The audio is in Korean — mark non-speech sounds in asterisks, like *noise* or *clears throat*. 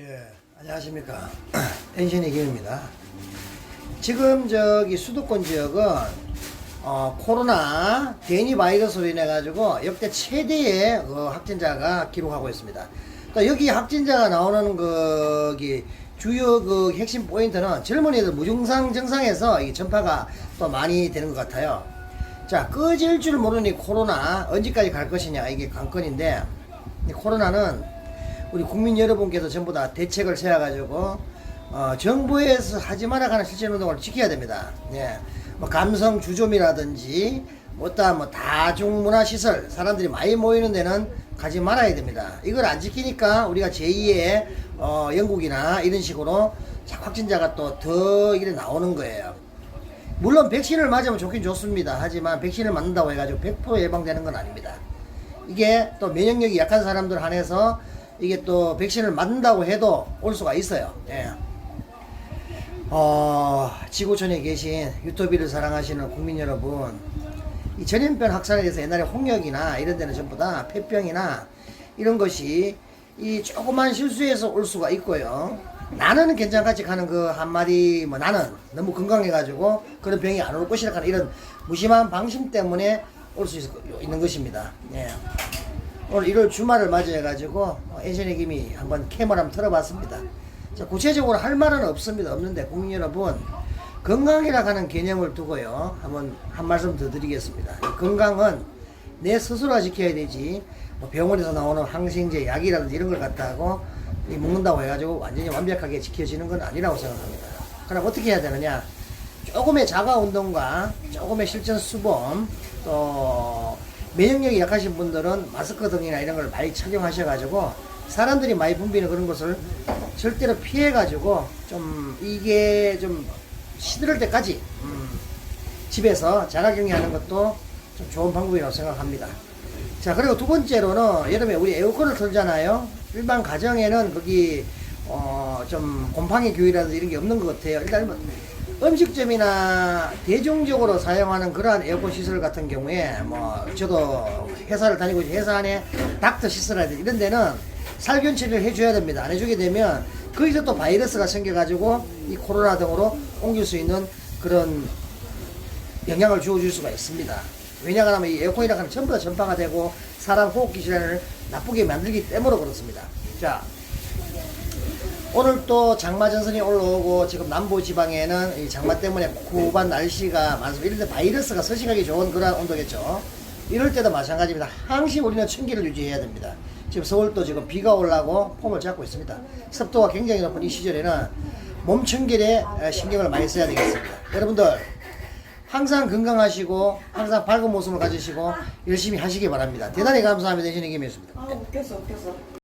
예, 안녕하십니까. *clears throat* 엔션의 김입니다. 지금 저기 수도권 지역은 어, 코로나 변이 바이러스로 인해 가지고 역대 최대의 그 확진자가 기록하고 있습니다. 또 여기 확진자가 나오는 거기 주요 그 핵심 포인트는 젊은이들 무증상 증상에서 이 전파가 또 많이 되는 것 같아요. 자, 꺼질 줄 모르니 코로나 언제까지 갈 것이냐 이게 관건인데 이 코로나는 우리 국민 여러분께서 전부 다 대책을 세워가지고 어, 정부에서 하지 말아가는 실천 운동을 지켜야 됩니다. 예. 뭐 감성 주점이라든지 어떠한 뭐 다중문화 시설 사람들이 많이 모이는 데는 가지 말아야 됩니다. 이걸 안 지키니까 우리가 제2의 어, 영국이나 이런 식으로 자- 확진자가 또 더 이래 나오는 거예요. 물론 백신을 맞으면 좋긴 좋습니다. 하지만 백신을 맞는다고 해가지고 100% 예방되는 건 아닙니다. 이게 또 면역력이 약한 사람들 한해서 이게 또 백신을 맞는다고 해도 올 수가 있어요. 예. 어, 지구촌에 계신 유토비를 사랑하시는 국민 여러분, 이 전염병 확산에 대해서 옛날에 홍역이나 이런 데는 전부 다 폐병이나 이런 것이 이 조그만 실수에서 올 수가 있고요. 나는 괜찮같이 가는 그 한마디 뭐 나는 너무 건강해가지고 그런 병이 안 올 것이라 하는 이런 무심한 방심 때문에 올 수 있는 것입니다. 예. 오늘 1월 주말을 맞이해가지고 엔션의 김이 한번 캠을 한번 틀어봤습니다. 자, 구체적으로 할 말은 없습니다. 없는데 국민 여러분 건강이라 하는 개념을 두고요. 한번 한 말씀 더 드리겠습니다. 이 건강은 내 스스로가 지켜야 되지 뭐 병원에서 나오는 항생제 약이라든지 이런 걸 갖다고 이 먹는다고 해가지고 완전히 완벽하게 지켜지는 건 아니라고 생각합니다. 그럼 어떻게 해야 되느냐? 조금의 자가 운동과 조금의 실전 수범 또 면역력이 약하신 분들은 마스크 등이나 이런 걸 많이 착용하셔가지고 사람들이 많이 붐비는 그런 것을 절대로 피해가지고 좀 이게 좀 시들을 때까지 음, 집에서 자가격리하는 것도 좀 좋은 방법이라고 생각합니다. 자 그리고 두 번째로는 여름에 우리 에어컨을 틀잖아요. 일반 가정에는 거기 어 좀 곰팡이 교육이라든지 이런 게 없는 것 같아요. 일단 뭐 음식점이나 대중적으로 사용하는 그러한 에어컨 시설 같은 경우에 뭐 저도 회사를 다니고 회사 안에 닥터 시설이라든지 이런 데는 살균 처리를 해줘야 됩니다. 안 해주게 되면 거기서 또 바이러스가 생겨가지고 이 코로나 등으로 옮길 수 있는 그런 영향을 주어줄 수가 있습니다. 왜냐하면 이 에어컨이라는 건 전부 다 전파가 되고 사람 호흡기 질환을 나쁘게 만들기 때문에 그렇습니다. 자, 오늘 또 장마 전선이 올라오고 지금 남부 지방에는 이 장마 때문에 후반 날씨가 많습니다. 이럴 때 바이러스가 서식하기 좋은 그런 온도겠죠. 이럴 때도 마찬가지입니다. 항상 우리는 청기를 유지해야 됩니다. 지금 서울도 지금 비가 올라고 폼을 잡고 있습니다. 습도가 굉장히 높은 이 시절에는 몸 청결에 에, 신경을 많이 써야 되겠습니다. 여러분들 항상 건강하시고 항상 밝은 모습을 가지시고 열심히 하시기 바랍니다. 대단히 감사합니다. 신의 김이었습니다. 아 웃겼어 웃겼어